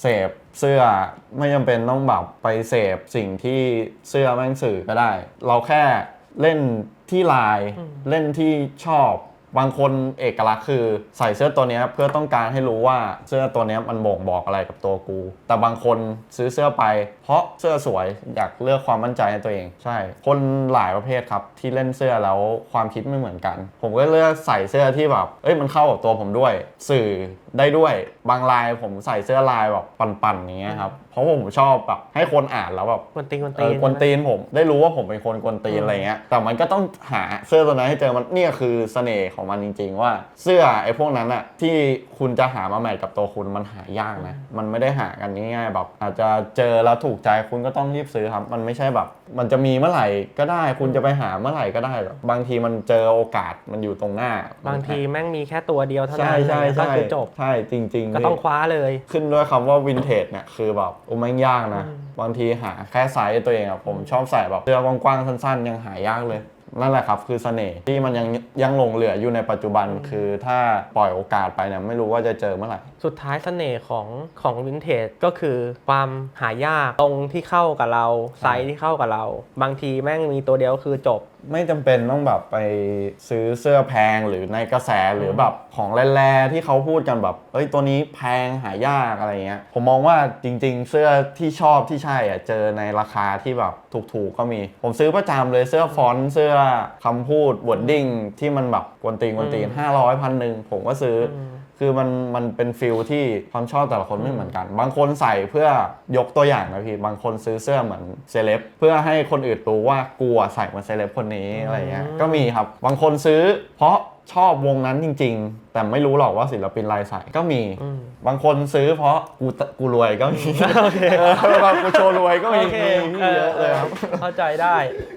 เสพเสื้อไม่จำเป็นต้องแบบไปเสพสิ่งที่เสื้อแม่งสื่อก็ได้ เราแค่เล่นที่ไลน์เล่นที่ชอบ บางคนเอกลักษณ์คือใส่เสื้อตัวเนี้ยเพื่อต้องการให้รู้ว่าเสื้อตัวเนี้ยมันบ่งบอกอะไรกับตัวกู แต่บางคนซื้อเสื้อไป เพราะเสื้อสวยอยากเลือกความมั่นใจในตัวเอง ใช่ คนหลายประเภทครับที่เล่นเสื้อแล้วความคิดไม่เหมือนกัน ผมก็เลือกใส่เสื้อที่แบบเอ้ยมันเข้ากับตัวผมด้วย สื่อได้ด้วยบางลายผมใส่เสื้อลายแบบปันๆอย่างเงี้ยครับเพราะผมชอบแบบให้คนอ่านแล้วแบบกวนตีนกวนเอตีอนกวนตีนผมได้รู้ว่าผมเป็นคนกวนตีนอะไรเงี้ยแต่มันก็ต้องหาเสื้อตัวนั้นให้เจอมันเนี่ยคือเสน่ห์ของมันจริง ๆ ว่าเสื้อไอ้พวกนั้นอะที่คุณจะหามาแมทกับตัวคุณมันหายากนะ มันไม่ได้หากันง่ายๆแบบ อาจจะเจอแล้วถูกใจคุณก็ต้องรีบซื้อครับ มันไม่ใช่แบบ มันจะมีเมื่อไหร่ก็ได้ คุณจะไปหาเมื่อไหร่ก็ได้แบบบางทีมันเจอโอกาสมันอยู่ตรงหน้า บางทีแม่งมีแค่ตัวเดียวเท่าใช่นั้นใช่ก็ใช่คือจบ ใช่จริงๆก็พี่ต้องคว้าเลย ขึ้นด้วยคำว่าวินเทจเนี่ยคือแบบโอ้ไม่งยากนะ บางทีหาแค่ไซส์ตัวเองอะผมชอบใส่แบบเสื้อกว้างๆสั้น ๆ ยังหายากเลย นั่นแหละครับคือเสน่ห์ที่มันยังยังหลงเหลืออยู่ในปัจจุบันคือถ้าปล่อยโอกาสไปเนี่ยไม่รู้ว่าจะเจอเมื่อไหร่ สุดท้ายเสน่ห์ของของวินเทจก็คือความหายากตรงที่เข้ากับเรา ไซส์ที่เข้ากับเรา บางทีแม่งมีตัวเดียวคือจบ ไม่จำเป็นต้องแบบไปซื้อเสื้อแพงหรือในกระแสหรือแบบของแร่ๆที่เขาพูดกันแบบเอ้ยตัวนี้แพงหายากอะไรเงี้ยผมมองว่าจริง ๆ เสื้อที่ชอบที่ใช่อะเจอในราคาที่แบบถูกๆก็มี ผมซื้อประจำเลยเสื้อฟอนต์เสื้อคำพูดวอร์ดดิ้งที่มันแบบกวนตีนกวนตีนห้าร้อยพันหนึ่งผมก็ซื้ออ คือมันมันเป็นฟิลที่ความชอบแต่ละคนไม่เหมือนกัน บางคนใส่เพื่อยกตัวอย่างนะพี่ บางคนซื้อเสื้อเหมือนเซเลบเพื่อให้คนอื่นรู้ว่ากูอะใส่เหมือนเซเลบคนนี้อะไรเงี้ย ก็มีครับ บางคนซื้อเพราะชอบวงนั้นจริง ๆ แต่ไม่รู้หรอกว่าศิลปินรายใส่ก็มีอืมบางคนซื้อเพราะกูตกูรวยก็มีโอเคเออแบบกูโชว์รวยก็มีโอเคมีมีเยอะเลยครับ เข้าใจได้